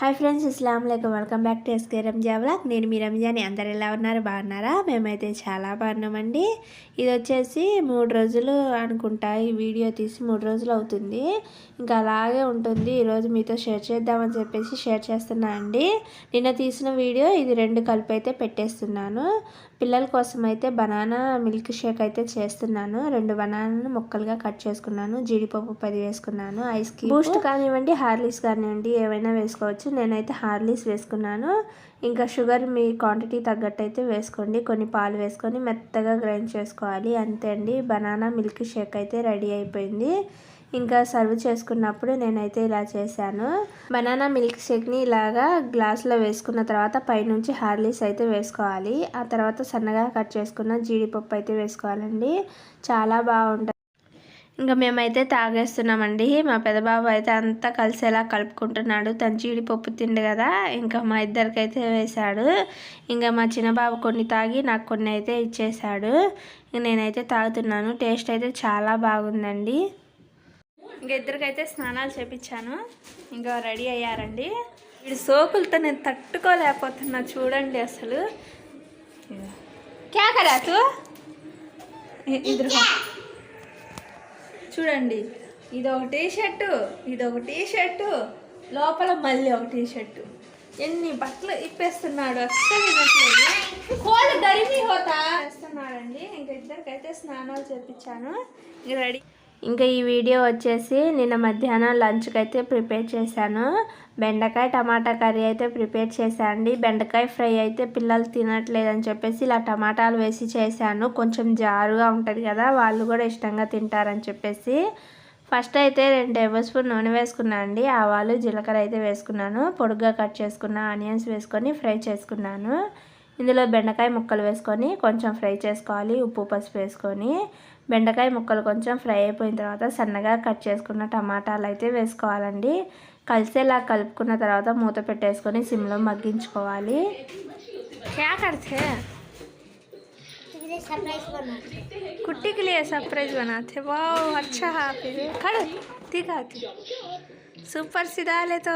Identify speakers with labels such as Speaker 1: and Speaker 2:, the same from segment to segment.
Speaker 1: Hi friends ఇస్లాం లేకం welcome back to SK Ranja vlog. నేను మీ రంజాని అందరు ఎలా ఉన్నారు? బాగున్నారా? మేమైతే చాలా బాగున్నామండి. ఇది వచ్చేసి మూడు రోజులు అనుకుంటా ఈ వీడియో తీసి మూడు రోజులు అవుతుంది. ఇంకా అలాగే ఉంటుంది. ఈరోజు మీతో షేర్ చేద్దామని చెప్పేసి షేర్ చేస్తున్నా అండి. నిన్న తీసిన వీడియో ఇది రెండు కలిపి అయితే పెట్టేస్తున్నాను. పిల్లల కోసం అయితే బనానా మిల్క్ షేక్ అయితే చేస్తున్నాను. రెండు బనానాను ముక్కలుగా కట్ చేసుకున్నాను. జీడిపప్పు పది వేసుకున్నాను. ఐస్ క్రీమ్ బూస్ట్ కానివ్వండి హార్లిక్స్ కానివ్వండి ఏవైనా వేసుకోవచ్చు. నేనైతే హార్లిక్స్ వేసుకున్నాను. ఇంకా షుగర్ మీ క్వాంటిటీ తగ్గట్టు అయితే వేసుకోండి. కొన్ని పాలు వేసుకొని మెత్తగా గ్రైండ్ చేసుకోవాలి. అంతే అండి. బనానా మిల్క్ షేక్ అయితే రెడీ అయిపోయింది. ఇంకా సర్వ్ చేసుకున్నప్పుడు నేనైతే ఇలా చేశాను. బనానా మిల్క్ షేక్ని ఇలాగా గ్లాస్లో వేసుకున్న తర్వాత పైనుంచి హార్లీస్ అయితే వేసుకోవాలి. ఆ తర్వాత సన్నగా కట్ చేసుకున్న జీడిపప్పు అయితే వేసుకోవాలండి. చాలా బాగుంటుంది. ఇంకా మేమైతే తాగేస్తున్నామండి. మా పెద్దబాబు అయితే అంతా కలిసేలా కలుపుకుంటున్నాడు. తను జీడిపప్పు తిండు కదా ఇంకా మా ఇద్దరికైతే వేశాడు. ఇంకా మా చిన్నబాబు కొన్ని తాగి నాకు కొన్ని అయితే ఇచ్చేశాడు. నేనైతే తాగుతున్నాను. టేస్ట్ అయితే చాలా బాగుందండి. ఇంకా ఇద్దరికైతే స్నానాలు చేపించాను. ఇంకా రెడీ అయ్యారండి. వీడు సోకులతో నేను తట్టుకోలేకపోతున్నా చూడండి అసలు. క్యా ఇద్దరు చూడండి. ఇది ఒక టీ షర్టు ఇది ఒక టీ షర్టు లోపల మళ్ళీ ఒక టీ షర్టు ఎన్ని బట్టలు ఇప్పేస్తున్నాడు అస్సలు వినట్లేదు. కోళ్ళు గరిమి హోతా? వేస్తున్నాడండి ఇంకా ఇద్దరికైతే స్నానాలు చేపించాను. ఇంక రెడీ. ఇంకా ఈ వీడియో వచ్చేసి నిన్న మధ్యాహ్నం లంచ్కి అయితే ప్రిపేర్ చేశాను. బెండకాయ టమాటా కర్రీ అయితే ప్రిపేర్ చేశాను బెండకాయ ఫ్రై అయితే పిల్లలు తినట్లేదని చెప్పేసి ఇలా టమాటాలు వేసి చేశాను. కొంచెం జారుగా ఉంటుంది కదా వాళ్ళు కూడా ఇష్టంగా తింటారని చెప్పేసి. ఫస్ట్ అయితే రెండు టేబుల్ స్పూన్ నూనె వేసుకున్నాను అండి. ఆవాలు జీలకర్ర అయితే వేసుకున్నాను. పొడుగ్గా కట్ చేసుకున్న ఆనియన్స్ వేసుకొని ఫ్రై చేసుకున్నాను. ఇందులో బెండకాయ ముక్కలు వేసుకొని కొంచెం ఫ్రై చేసుకోవాలి ఉప్పు పసుపు వేసుకొని బెండకాయ ముక్కలు కొంచెం ఫ్రై అయిపోయిన తర్వాత సన్నగా కట్ చేసుకున్న టమాటాలు అయితే వేసుకోవాలండి కలిసేలా కలుపుకున్న తర్వాత మూత పెట్టేసుకొని సిమ్లో మగ్గించుకోవాలి క్యా కడితే कुट्टी के लिए सरप्राइज बनाते वाह अच्छा है फिर खड़े ठीक है सुपर सीधा ले तो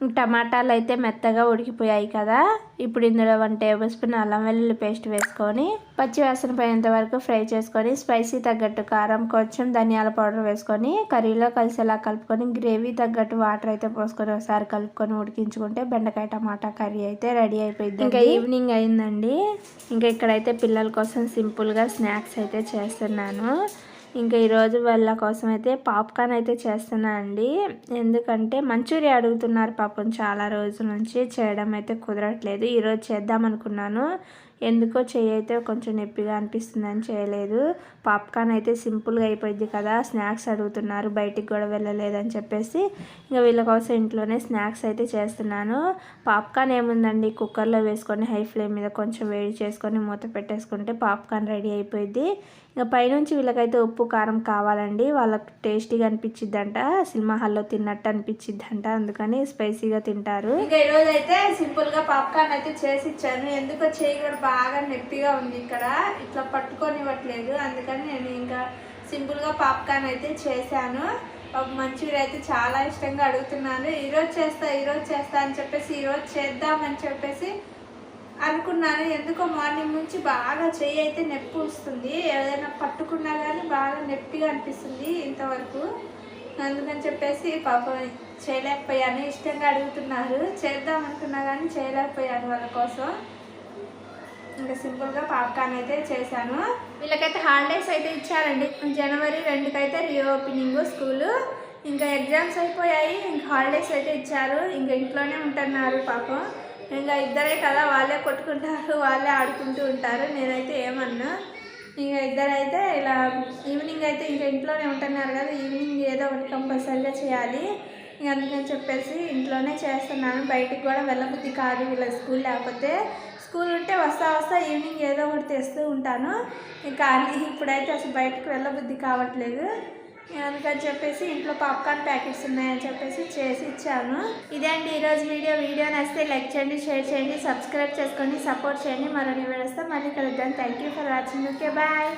Speaker 1: టమాటాలు అయితే మెత్తగా ఉడికిపోయాయి కదా. ఇప్పుడు ఇందులో వన్ టేబుల్ స్పూన్ అల్లం వెల్లుల్లి పేస్ట్ వేసుకొని పచ్చి వాసన పోయేంత వరకు ఫ్రై చేసుకొని స్పైసీ తగ్గట్టు కారం కొంచెం ధనియాల పౌడర్ వేసుకొని కర్రీలో కలిసేలా కలుపుకొని గ్రేవీ తగ్గట్టు వాటర్ అయితే పోసుకొని ఒకసారి కలుపుకొని ఉడికించుకుంటే బెండకాయ టమాటా కర్రీ అయితే రెడీ అయిపోయింది ఇంకా ఈవినింగ్ అయిందండి. ఇంకా ఇక్కడైతే పిల్లల కోసం సింపుల్గా స్నాక్స్ అయితే చేస్తున్నాను. ఇంకా ఈరోజు వాళ్ళ కోసం అయితే పాప్కార్న్ అయితే చేస్తున్నా అండి. ఎందుకంటే మంచూరియా అడుగుతున్నారు పాపం చాలా రోజుల నుంచి చేయడం అయితే కుదరట్లేదు. ఈరోజు చేద్దాం అనుకున్నాను. ఎందుకో చెయ్యి అయితే కొంచెం నొప్పిగా అనిపిస్తుందని చేయలేదు. పాప్కార్న్ అయితే సింపుల్గా అయిపోయింది కదా స్నాక్స్ అడుగుతున్నారు బయటికి కూడా వెళ్ళలేదని చెప్పేసి ఇంకా వీళ్ళ కోసం ఇంట్లోనే స్నాక్స్ అయితే చేస్తున్నాను. పాప్కార్న్ ఏముందండి? కుక్కర్లో వేసుకొని హై ఫ్లేమ్ మీద కొంచెం వేడి చేసుకొని మూత పెట్టేసుకుంటే పాప్కార్న్ రెడీ అయిపోయింది. ఇంకా పైనుంచి వీళ్ళకైతే ఉప్పు కారం కావాలండి. వాళ్ళకి టేస్టీగా అనిపించిద్దంట సినిమా హాల్లో తిన్నట్టు అనిపించిద్దంట అందుకని స్పైసీగా తింటారు. ఇంకా ఈరోజు అయితే సింపుల్గా పాప్కార్న్ అయితే చేసి ఇచ్చాను. ఎందుకో చేయి కూడా బాగా నొప్పిగా ఉంది ఇక్కడ. ఇట్లా పట్టుకొనివ్వట్లేదు. అందుకని నేను ఇంకా సింపుల్గా పాప్కార్న్ అయితే చేశాను. ఒక మంచూరియా అయితే చాలా ఇష్టంగా అడుగుతున్నాను. ఈరోజు చేస్తా ఈరోజు చేస్తా అని చెప్పేసి ఈరోజు చేద్దామని చెప్పేసి అనుకున్నాను. ఎందుకో మార్నింగ్ నుంచి బాగా చెయ్యి అయితే నొప్పి వస్తుంది. ఏదైనా పట్టుకున్నా కానీ బాగా నొప్పిగా అనిపిస్తుంది ఇంతవరకు. అందుకని చెప్పేసి పాపం చేయలేకపోయాను. ఇష్టంగా అడుగుతున్నారు. చేద్దాం అనుకున్నా కానీ చేయలేకపోయాను వాళ్ళ కోసం. ఇంకా సింపుల్గా పాప్కార్న్ అయితే చేశాను. వీళ్ళకైతే హాలిడేస్ అయితే ఇచ్చారండి. జనవరి రెండుకైతే రీఓపెనింగ్ స్కూలు. ఇంకా ఎగ్జామ్స్ అయిపోయాయి. ఇంకా హాలిడేస్ అయితే ఇచ్చారు. ఇంకా ఇంట్లోనే ఉంటున్నారు పాపం. ఇంకా ఇద్దరే కదా వాళ్ళే కొట్టుకుంటారు వాళ్ళే ఆడుకుంటూ ఉంటారు. నేనైతే ఏమన్నా. ఇంకా ఇద్దరైతే ఇలా ఈవినింగ్ అయితే ఇంకా ఇంట్లోనే ఉంటున్నారు కదా ఈవినింగ్ ఏదో ఒకటి కంపల్సరీగా చేయాలి. ఇంక అందుకని చెప్పేసి ఇంట్లోనే చేస్తున్నాను. బయటికి కూడా వెళ్ళబుద్ధి కాదు వీళ్ళ స్కూల్ లేకపోతే.
Speaker 2: స్కూల్ ఉంటే వస్తా వస్తా ఈవినింగ్ ఏదో ఒకటి తెస్తూ ఉంటాను. ఇంకా ఇప్పుడైతే అసలు బయటకు వెళ్ళబుద్ధి కావట్లేదు. అందుకని చెప్పేసి ఇంట్లో పాప్కార్న్ ప్యాకెట్స్ ఉన్నాయని చెప్పేసి చేసి ఇచ్చాను. ఇదే అండి ఈరోజు వీడియో. వీడియో నచ్చితే లైక్ చేయండి షేర్ చేయండి సబ్స్క్రైబ్ చేసుకొని సపోర్ట్ చేయండి. మరో వీడియోస్తో మళ్ళీ కలుద్దాం. Thank you for watching. Okay bye.